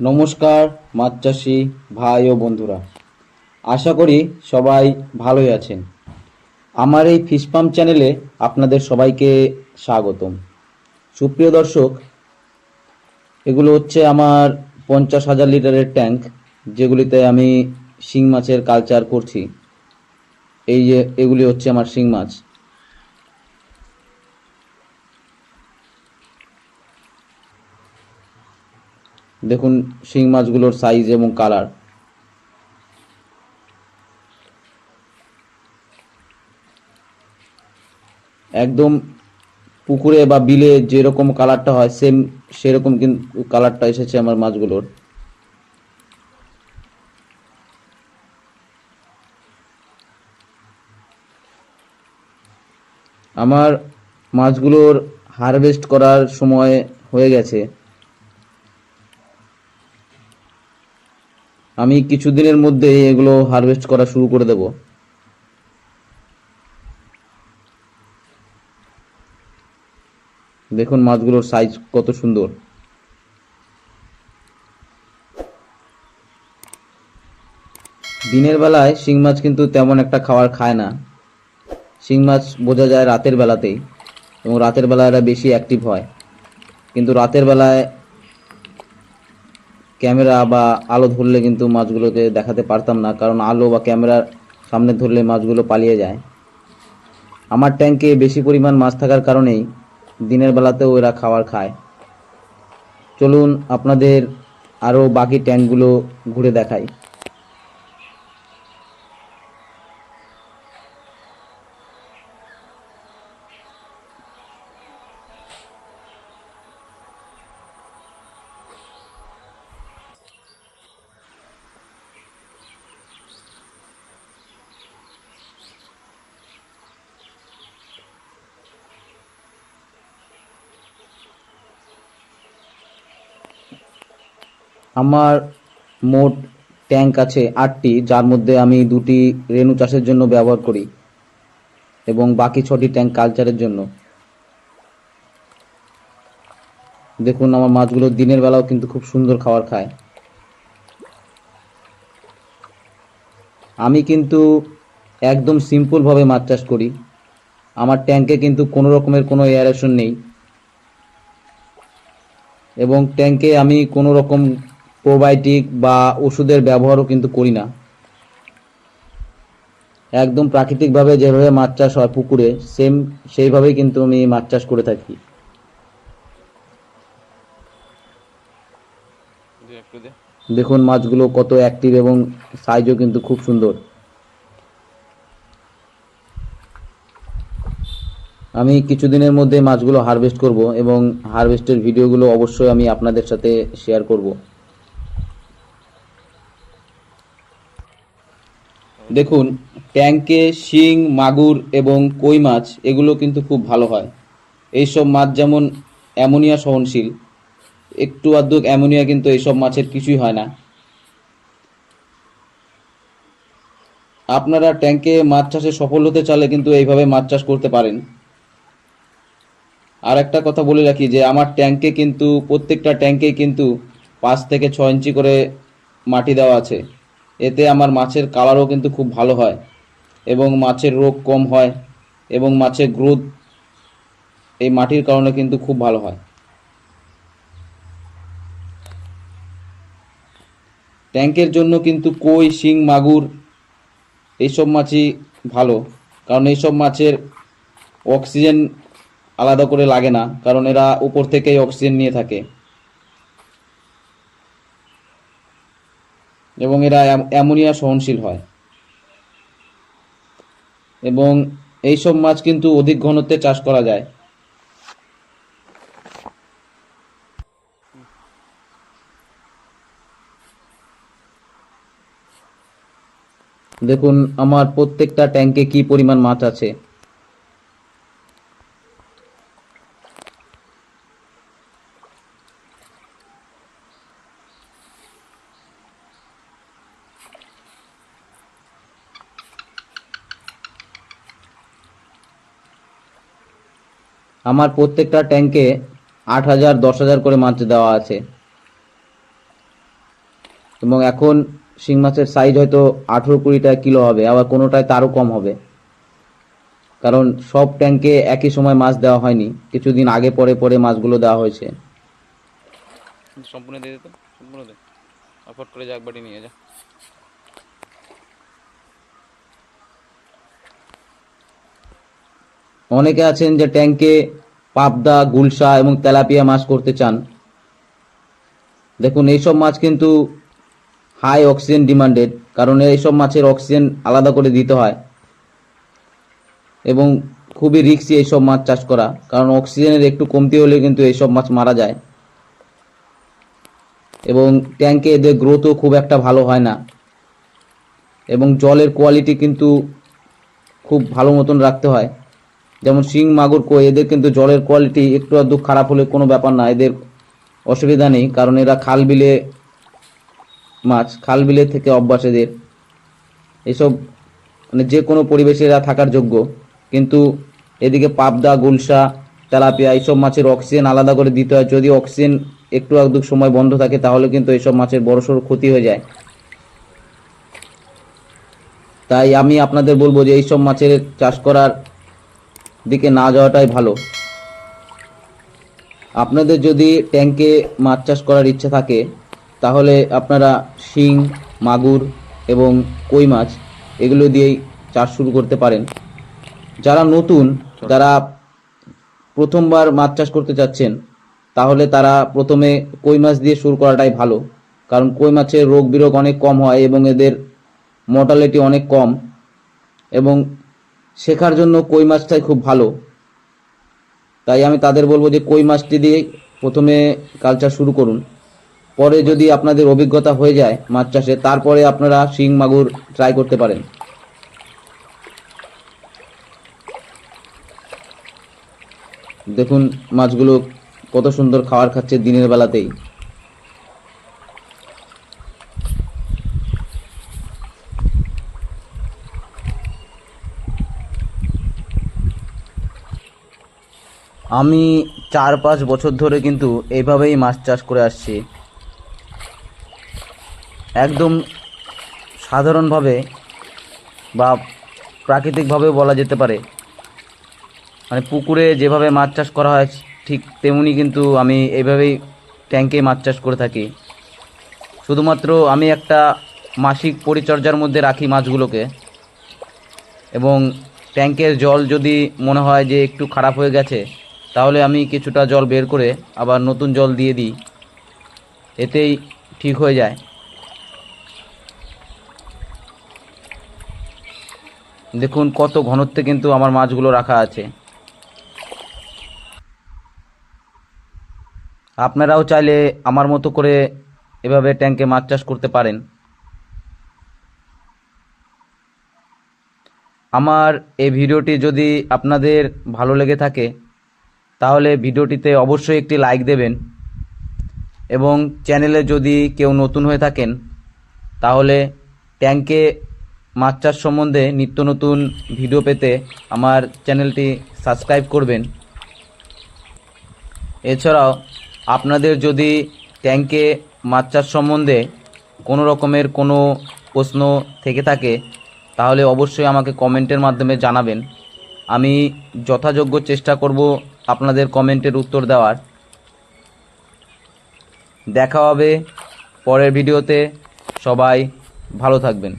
নমস্কার, মাছ চাষি, ভাই ও বন্ধুরা। আশা করি সবাই ভালোই আছেন। আমার এই ফিশ পাম্প চ্যানেলে আপনাদের সবাইকে স্বাগতম। সুপ্রিয় দর্শক, এগুলো হচ্ছে আমার পঞ্চাশ হাজার লিটারের ট্যাঙ্ক, যেগুলিতে আমি শিং মাছের কালচার করছি। এই যে, এগুলি হচ্ছে আমার শিং মাছ। দেখুন শিং মাছগুলোর সাইজ এবং কালার একদম পুকুরে বা বিলে যেরকম কালারটা হয় সেম সেরকম কিন্তু কালারটা এসেছে আমার মাছগুলোর। আমার মাছগুলোর হারভেস্ট করার সময় হয়ে গেছে। আমি কিছুদিনের মধ্যেই এগুলো হারভেস্ট করা শুরু করে দেব। দেখুন মাছগুলোর সাইজ কত সুন্দর। দিনের বেলায় শিং মাছ কিন্তু তেমন একটা খাবার খায় না। শিং মাছ বোঝা যায় রাতের বেলাতেই এবং রাতের বেলায় এরা বেশি অ্যাক্টিভ হয়। কিন্তু রাতের বেলায় ক্যামেরা বা আলো ধরলে কিন্তু মাছগুলোকে দেখাতে পারতাম না, কারণ আলো বা ক্যামেরার সামনে ধরলে মাছগুলো পালিয়ে যায়। আমার ট্যাঙ্কে বেশি পরিমাণ মাছ থাকার কারণেই দিনের বেলাতেও এরা খাবার খায়। চলুন আপনাদের আরও বাকি ট্যাঙ্কগুলো ঘুরে দেখাই। আমার মোট ট্যাঙ্ক আছে আটটি, যার মধ্যে আমি দুটি রেণু চাষের জন্য ব্যবহার করি এবং বাকি ছটি ট্যাঙ্ক কালচারের জন্য। দেখুন, আমার মাছগুলো দিনের বেলাও কিন্তু খুব সুন্দর খাবার খায়। আমি কিন্তু একদম সিম্পলভাবে মাছ চাষ করি। আমার ট্যাঙ্কে কিন্তু কোনো রকমের কোনো এয়ারেশন নেই। এবং ট্যাঙ্কে আমি কোনো রকম প্রোবায়োটিক বা ওষুধের ব্যবহারও কিন্তু করি না। একদম প্রাকৃতিকভাবে যেভাবে মাছ চাষ হয় পুকুরে সেম সেইভাবেই কিন্তু আমি মাছ চাষ করে থাকি। দেখুন মাছগুলো কত অ্যাক্টিভ এবং সাইজও কিন্তু খুব সুন্দর। আমি কিছুদিনের মধ্যে মাছগুলো হারভেস্ট করব এবং হারভেস্টের ভিডিওগুলো অবশ্যই আমি আপনাদের সাথে শেয়ার করব। দেখুন ট্যাঙ্কে শিং, মাগুর এবং কই মাছ, এগুলো কিন্তু খুব ভালো হয়। এইসব মাছ যেমন অ্যামোনিয়া সহনশীল, একটু আধটু অ্যামোনিয়া কিন্তু এইসব মাছের কিছুই হয় না। আপনারা ট্যাঙ্কে মাছ চাষে সফল হতে চাইলে কিন্তু এইভাবে মাছ চাষ করতে পারেন। আর একটা কথা বলে রাখি যে আমার ট্যাঙ্কে কিন্তু, প্রত্যেকটা ট্যাঙ্কে কিন্তু পাঁচ থেকে ছ ইঞ্চি করে মাটি দেওয়া আছে। এতে আমার মাছের কালারও কিন্তু খুব ভালো হয় এবং মাছের রোগ কম হয় এবং মাছের গ্রোথ এই মাটির কারণে কিন্তু খুব ভালো হয়। ট্যাঙ্কের জন্য কিন্তু কই, শিং, মাগুর এইসব মাছই ভালো। কারণ এইসব মাছের অক্সিজেন আলাদা করে লাগে না, কারণ এরা উপর থেকেই অক্সিজেন নিয়ে থাকে। এবং এরা অ্যামোনিয়া সহনশীল হয়। এবং এইসব মাছ কিন্তু অধিক ঘনত্বে চাষ করা যায়। দেখুন, আমার প্রত্যেকটা ট্যাঙ্কে কি পরিমাণ মাছ আছে? আমার প্রত্যেকটা ট্যাঙ্কে আট হাজার, দশ হাজার করে মাছ দেওয়া আছে। এবং এখন শিং মাছের সাইজ হয়তো আঠেরো কুড়ি টাকা কিলো হবে, আবার কোনোটায় তারও কম হবে। কারণ সব ট্যাঙ্কে একই সময় মাছ দেওয়া হয়নি, কিছুদিন আগে পরে পরে মাছগুলো দেওয়া হয়েছে। সম্পূর্ণ দিয়ে দে তো, সম্পূর্ণ দে। করে যা একবারই নিয়ে যা। অনেকে আছেন যে ট্যাঙ্কে পাবদা, গুলশা এবং তেলাপিয়া মাছ করতে চান। দেখুন, এইসব মাছ কিন্তু হাই অক্সিজেন ডিমান্ডেড কারণ এইসব মাছের অক্সিজেন আলাদা করে দিতে হয়। এবং খুবই রিক্সি এইসব মাছ চাষ করা, কারণ অক্সিজেনের একটু কমতি হলে কিন্তু এইসব মাছ মারা যায়। এবং ট্যাঙ্কে এদের গ্রোথও খুব একটা ভালো হয় না। এবং জলের কোয়ালিটি কিন্তু খুব ভালো মতন রাখতে হয়। যেমন শিং, মাগুর, কই, এদের কিন্তু জলের কোয়ালিটি একটু আধটু খারাপ হলে কোনো ব্যাপার না, এদের অসুবিধা নেই, কারণ এরা খাল বিলে মাছ, খাল বিলে থেকে অভ্যাস এদের। এসব মানে যে কোনো পরিবেশে এরা থাকার যোগ্য, কিন্তু এদিকে পাবদা, গুলশা, তেলাপিয়া, এইসব মাছের অক্সিজেন আলাদা করে দিতে হয়, যদি অক্সিজেন একটু আধটু সময় বন্ধ থাকে, তাহলে কিন্তু এইসব মাছের বড়সড় ক্ষতি হয়ে যায়। তাই আমি আপনাদের বলব যে এইসব মাছের চাষ করার দিকে না যাওয়াটাই ভালো। আপনাদের যদি ট্যাঙ্কে মাছ চাষ করার ইচ্ছা থাকে, তাহলে আপনারা শিং, মাগুর এবং কই মাছ এগুলো দিয়েই চাষ শুরু করতে পারেন। যারা নতুন, যারা প্রথমবার মাছ চাষ করতে চাচ্ছেন তাহলে তারা প্রথমে কই মাছ দিয়ে শুরু করাটাই ভালো। কারণ কই মাছের রোগ বিরোগ অনেক কম হয় এবং এদের মর্টালিটি অনেক কম এবং শেখার জন্য কই মাছটাই খুব ভালো। তাই আমি তাদের বলব যে কই মাছটি দিয়ে প্রথমে কালচার শুরু করুন। পরে যদি আপনাদের অভিজ্ঞতা হয়ে যায় মাছ চাষে, তারপরে আপনারা শিং, মাগুর ট্রাই করতে পারেন। দেখুন মাছগুলো কত সুন্দর খাবার খাচ্ছে দিনের বেলাতেই। আমি চার পাঁচ বছর ধরে কিন্তু এইভাবেই মাছ চাষ করে আসছি। একদম সাধারণভাবে বা প্রাকৃতিকভাবে বলা যেতে পারে। মানে পুকুরে যেভাবে মাছ চাষ করা হয়, ঠিক তেমনি কিন্তু আমি এইভাবেই ট্যাঙ্কে মাছ চাষ করে থাকি। শুধুমাত্র আমি একটা মাসিক পরিচর্যার মধ্যে রাখি মাছগুলোকে। এবং ট্যাঙ্কের জল যদি মনে হয় যে একটু খারাপ হয়ে গেছে তাহলে আমি কিছুটা জল বের করে আবার নতুন জল দিয়ে দিই। এতেই ঠিক হয়ে যায়। দেখুন কত ঘনত্বে কিন্তু আমার মাছগুলো রাখা আছে। আপনারাও চাইলে আমার মতো করে এভাবে ট্যাঙ্কে মাছ চাষ করতে পারেন। আমার এই ভিডিওটি যদি আপনাদের ভালো লেগে থাকে তাহলে ভিডিওটিতে অবশ্যই একটি লাইক দেবেন। এবং চ্যানেলে যদি কেউ নতুন হয়ে থাকেন, তাহলে ট্যাঙ্কে মাছ চাষ সম্বন্ধে নিত্য নতুন ভিডিও পেতে আমার চ্যানেলটি সাবস্ক্রাইব করবেন। এছাড়াও, আপনাদের যদি ট্যাঙ্কে মাছ চাষ সম্বন্ধে কোনো রকমের কোনো প্রশ্ন থেকে থাকে, তাহলে অবশ্যই আমাকে কমেন্টের মাধ্যমে জানাবেন। আমি যথাযোগ্য চেষ্টা করব আপনাদের কমেন্টের উত্তর দেওয়ার। দেখা হবে পরের ভিডিওতে। সবাই ভালো থাকবেন।